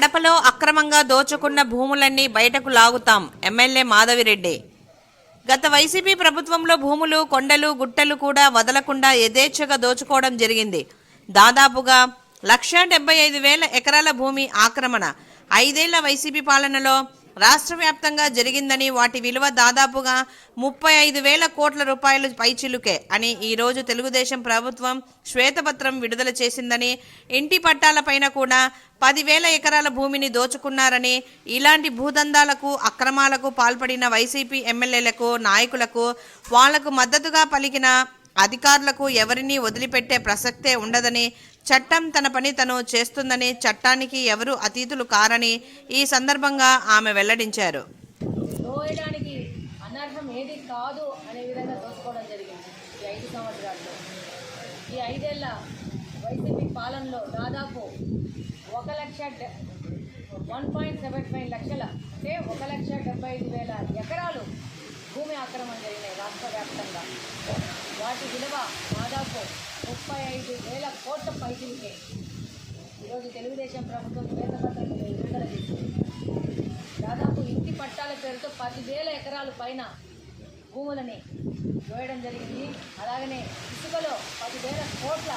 కడపలో అక్రమంగా దోచుకున్న భూములన్నీ బయటకు లాగుతాం ఎమ్మెల్యే మాధవిరెడ్డి. గత వైసీపీ ప్రభుత్వంలో భూములు కొండలు గుట్టలు కూడా వదలకుండా యథేచ్ఛగా దోచుకోవడం జరిగింది. దాదాపుగా లక్ష డెబ్బై ఐదు వేల ఎకరాల భూమి ఆక్రమణ. ఐదేళ్ళ వైసీపీ పాలనలో రాష్ట్ర వ్యాప్తంగా జరిగిందని వాటి విలువ దాదాపుగా ముప్పై ఐదు వేల కోట్ల రూపాయలు పైచిలుకే అని ఈరోజు తెలుగుదేశం ప్రభుత్వం శ్వేతపత్రం విడుదల చేసిందని ఇంటి పట్టాలపైన కూడా పదివేల ఎకరాల భూమిని దోచుకున్నారని ఇలాంటి భూదందాలకు అక్రమాలకు పాల్పడిన వైసీపీ ఎమ్మెల్యేలకు నాయకులకు వాళ్ళకు మద్దతుగా పలికిన అధికారులకు ఎవరినీ వదిలిపెట్టే ప్రసక్తే ఉండదని చట్టం తన పని తను చేస్తుందని చట్టానికి ఎవరు అతీతులు కారని ఈ సందర్భంగా ఆమె వెల్లడించారు. దోయడానికి అనర్హం ఏది కాదు అనే విధంగా దోచుకోవడం జరిగింది ఈ ఐదు సంవత్సరాల్లో. ఈ ఐదేళ్ళ వైసీపీ పాలనలో దాదాపు ఒక లక్ష వన్ పాయింట్ సెవెన్ ఫైవ్ లక్షల అంటే ఒక లక్ష డెబ్బై ఐదు వేల ఎకరాలు భూమి ఆక్రమణ జరిగినాయి రాష్ట్ర వ్యాప్తంగా. వాటి విలువ దాదాపు ముప్పై ఐదు వేల కోట్ల పైకిలికే ఈరోజు తెలుగుదేశం ప్రభుత్వం శ్వేతపత్రం విడుదల చేసింది. దాదాపు ఇంటి పట్టాల పేరుతో పదివేల ఎకరాల పైన భూములని వేయడం జరిగింది. అలాగనే ఇసుకలో పదివేల కోట్ల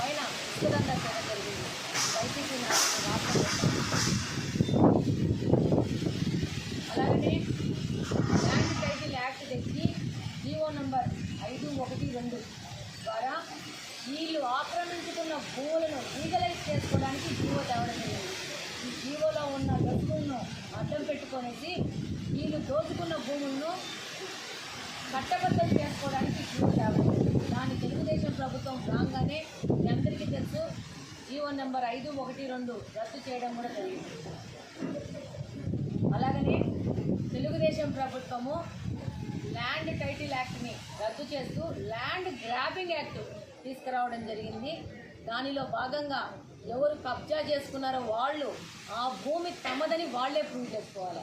పైన ఇసుకదందా చేయడం జరిగింది. వైసీపీ రాష్ట్రం ప్రభుత్వం. అలాగనే ల్యాండ్ టైటిల్ యాక్ట్ తెచ్చి జీవో నంబర్ ఐదు ఒకటి రెండు ద్వారా వీళ్ళు ఆక్రమించుకున్న భూములను లీగలైజ్ చేసుకోవడానికి జీవో తేవడం జరిగింది ఈ జీవోలో ఉన్న డబ్బులను అడ్డం పెట్టుకొనేసి వీళ్ళు దోచుకున్న భూములను చట్టబద్ధం చేసుకోవడానికి జీవో దాని తెలుగుదేశం ప్రభుత్వం రాగానే మీ అందరికీ తెలుసు జీవో నెంబర్ ఐదు ఒకటి రెండు రద్దు చేయడం కూడా జరిగింది. అలాగనే తెలుగుదేశం ప్రభుత్వము ల్యాండ్ టైటిల్ యాక్ట్ని రద్దు చేస్తూ ల్యాండ్ గ్రాబింగ్ యాక్ట్ తీసుకురావడం జరిగింది. దానిలో భాగంగా ఎవరు కబ్జా చేసుకున్నారో వాళ్ళు ఆ భూమి తమదని వాళ్ళే ప్రూవ్ చేసుకోవాలి?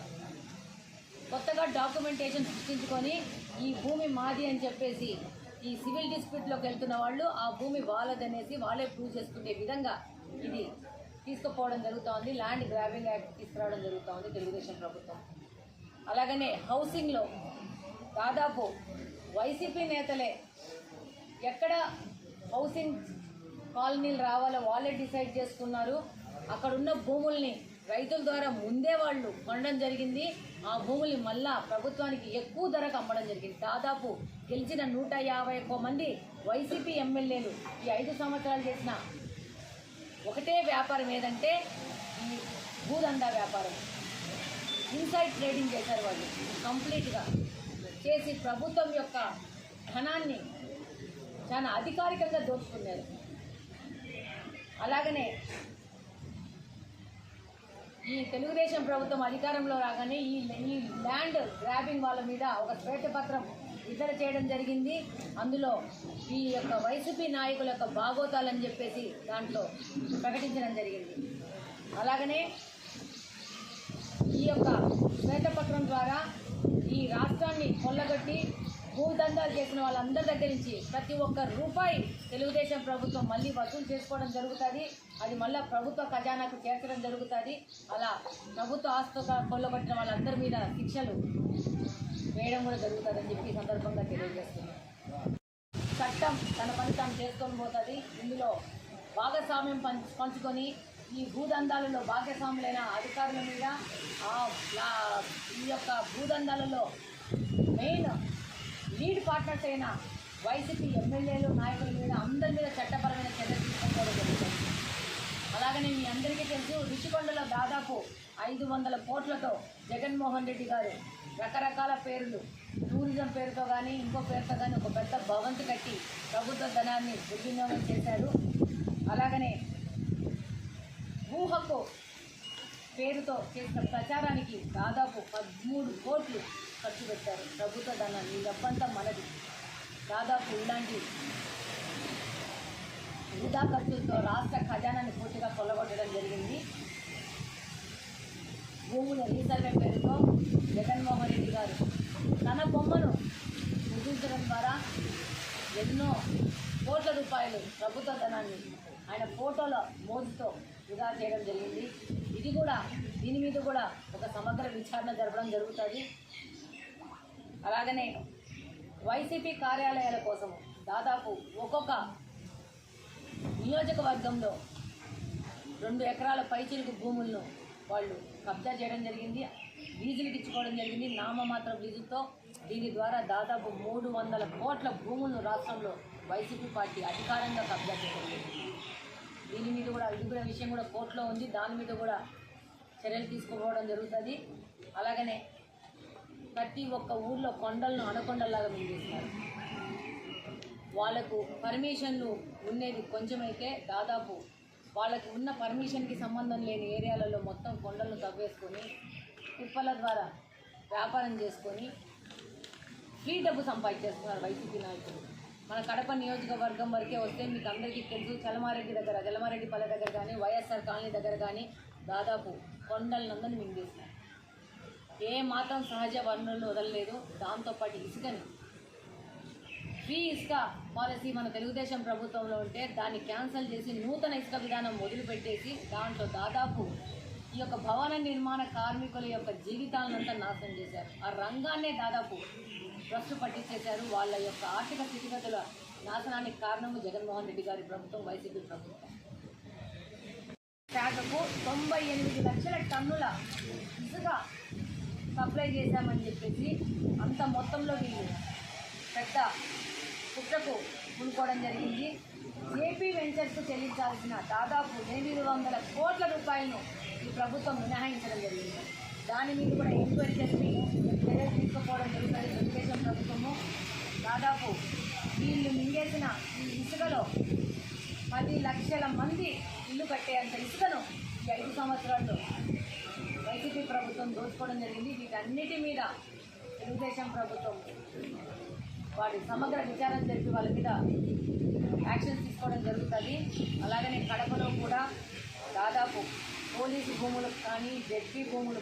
కొత్తగా డాక్యుమెంటేషన్ సృష్టించుకొని ఈ భూమి మాది అని చెప్పేసి ఈ సివిల్ డిస్ప్యూట్లోకి వెళ్తున్న వాళ్ళు ఆ భూమి వాళ్ళదనేసి వాళ్ళే ప్రూవ్ చేసుకునే విధంగా ఇది తీసుకుపోవడం జరుగుతోంది. ల్యాండ్ గ్రాబింగ్ యాక్ట్ తీసుకురావడం జరుగుతోంది తెలుగుదేశం ప్రభుత్వం. అలాగనే హౌసింగ్లో దాదాపు వైసీపీ నేతలే ఎక్కడ హౌసింగ్ కాలనీలు రావాలో వాళ్ళే డిసైడ్ చేసుకున్నారు. అక్కడున్న భూముల్ని రైతుల ద్వారా ముందే వాళ్ళు కొనడం జరిగింది. ఆ భూముల్ని మళ్ళా ప్రభుత్వానికి ఎక్కువ ధరకు అమ్మడం జరిగింది. దాదాపు గెలిచిన నూట యాభై ఒక్క మంది వైసీపీ ఎమ్మెల్యేలు ఈ ఐదు సంవత్సరాలు చేసిన ఒకటే వ్యాపారం ఏదంటే ఈ భూదందా వ్యాపారం. ఇన్సైడ్ ట్రేడింగ్ చేశారు వాళ్ళు. కంప్లీట్గా చేసి ప్రభుత్వం యొక్క ధనాన్ని చాలా అధికారికంగా దోచుకున్నారు. అలాగనే ఈ తెలుగుదేశం ప్రభుత్వం అధికారంలో రాగానే ఈ ఈ ల్యాండ్ గ్రాబింగ్ వాళ్ళ మీద ఒక శ్వేతపత్రం విడుదల చేయడం జరిగింది. అందులో ఈ యొక్క వైసీపీ నాయకుల యొక్క బాగోతాలని చెప్పేసి దాంట్లో ప్రకటించడం జరిగింది. అలాగనే ఈ యొక్క శ్వేతపత్రం ద్వారా ఈ రాష్ట్రాన్ని కొల్లగొట్టి భూదందాలు చేసిన వాళ్ళందరి దగ్గర నుంచి ప్రతి ఒక్క రూపాయి తెలుగుదేశం ప్రభుత్వం మళ్ళీ వసూలు చేసుకోవడం జరుగుతుంది. అది మళ్ళీ ప్రభుత్వ ఖజానాకు చేర్చడం జరుగుతుంది. అలా ప్రభుత్వ ఆస్తు కొల్లగొట్టిన వాళ్ళందరి మీద శిక్షలు వేయడం కూడా జరుగుతుందని చెప్పి సందర్భంగా తెలియజేస్తున్నాను. చట్టం తన పని తాను చేసుకొని పోతుంది. ఇందులో భాగస్వామ్యం పంచుకొని ఈ భూదందాలలో భాగస్వాములైన అధికారుల మీద ఈ యొక్క భూదందాలలో మెయిన్ లీడ్ పార్ట్నర్స్ అయిన వైసీపీ ఎమ్మెల్యేలు నాయకుల మీద అందరి మీద చట్టపరమైన చర్యలు తీసుకోవడం జరుగుతుంది. అలాగనే మీ అందరికీ తెలుసు రుచికొండలో దాదాపు ఐదు వందల కోట్లతో జగన్మోహన్ రెడ్డి గారు రకరకాల పేర్లు టూరిజం పేరుతో కానీ ఇంకో పేరుతో కానీ ఒక పెద్ద భవంతి కట్టి ప్రభుత్వ ధనాన్ని దుర్వినియోగం చేశారు. అలాగనే ఊహకో పేరుతో చేసిన ప్రచారానికి దాదాపు పదమూడు కోట్లు ఖర్చు పెట్టారు. ప్రభుత్వ ధనాన్ని ఈ డబ్బంతా మనది. దాదాపు ఇలాంటి వృధా ఖర్చులతో రాష్ట్ర ఖజానాన్ని పూర్తిగా కొల్లగొట్టడం జరిగింది. భూముల రీసర్వే పేరుతో జగన్మోహన్ రెడ్డి గారు తన బొమ్మను ముద్రించడం ద్వారా ఎన్నో కోట్ల రూపాయలు ప్రభుత్వ ధనాన్ని ఆయన ఫోటోల మోజుతో వృధా చేయడం జరిగింది. ఇది కూడా దీని మీద కూడా ఒక సమగ్ర విచారణ జరపడం జరుగుతుంది. అలాగనే వైసీపీ కార్యాలయాల కోసం దాదాపు ఒక్కొక్క నియోజకవర్గంలో రెండు ఎకరాల పైచిలుకు భూములను వాళ్ళు కబ్జా చేయడం జరిగింది. లీజులకు ఇచ్చుకోవడం జరిగింది. నామమాత్ర లీజుతో దీని ద్వారా దాదాపు మూడు వందల కోట్ల భూములను రాష్ట్రంలో వైసీపీ పార్టీ అధికారంగా కబ్జా చేయడం జరిగింది. మీద విషయం కూడా కోర్టులో ఉంది. దాని మీద కూడా చర్యలు తీసుకోవడం జరుగుతుంది. అలాగనే ప్రతి ఒక్క ఊర్లో కొండలను అనకొండల్లాగా మింగేస్తున్నారు వాళ్ళకు పర్మిషన్లు ఉండేది కొంచెమైతే దాదాపు వాళ్ళకు ఉన్న పర్మిషన్కి సంబంధం లేని ఏరియాలలో మొత్తం కొండలను తవ్వేసుకొని కుప్పల ద్వారా వ్యాపారం చేసుకొని ఫ్రీ డబ్బు సంపాదించేస్తున్నారు వైసీపీ నాయకులు. మన కడప నియోజకవర్గం వరకే వస్తే మీకు అందరికీ తెలుసు. చలమారెడ్డి దగ్గర జలమారెడ్డి పల్లె దగ్గర కానీ వైఎస్ఆర్ కాలనీ దగ్గర కానీ దాదాపు కొండలనందని మింగేసినారు ఏ మాత్రం సహజ వనరులను వదలలేదు. దాంతోపాటు ఇసుకని. ఫ్రీ ఇసుక పాలసీ మన తెలుగుదేశం ప్రభుత్వంలో ఉంటే దాన్ని క్యాన్సిల్ చేసి నూతన ఇసుక విధానం మొదలుపెట్టేసి దాంట్లో దాదాపు ఈ యొక్క భవన నిర్మాణ కార్మికుల యొక్క జీవితాలనంతా నాశనం చేశారు. ఆ రంగాన్నే దాదాపు భ్రష్టు పట్టించేశారు. వాళ్ళ యొక్క ఆర్థిక స్థితిగతుల నాశనానికి కారణము జగన్మోహన్ రెడ్డి గారి ప్రభుత్వం వైసీపీ ప్రభుత్వం. శాఖకు తొంభై ఎనిమిది లక్షల టన్నుల ఇసుక సప్లై చేశామని చెప్పేసి అంత మొత్తంలో వీళ్ళు పెద్ద కుట్రకు పూనుకోవడం జరిగింది. ఏపీ వెంచర్స్కు చెల్లించాల్సిన దాదాపు ఎనిమిది వందల కోట్ల రూపాయలను ఈ ప్రభుత్వం మినహాయించడం జరిగింది. దాని మీద కూడా ఎంక్వైరీ చేసి చర్యలు తీసుకోవడం జరుగుతుంది. తెలుగుదేశం ప్రభుత్వము దాదాపు వీళ్ళు మింగేసిన ఈ ఇసుకలో పది లక్షల మంది ఇల్లు కట్టేంత ఇసుకను ఈ ఐదు సంవత్సరాల్లో వైసీపీ ప్రభుత్వం దోచుకోవడం జరిగింది. వీటన్నిటి మీద తెలుగుదేశం ప్రభుత్వం వారి సమగ్ర విచారణ జరిపి వాళ్ళ మీద యాక్షన్స్ తీసుకోవడం జరుగుతుంది. అలాగనే కడపలో కూడా దాదాపు పోలీసు భూములకు కానీ జడ్పీ భూములు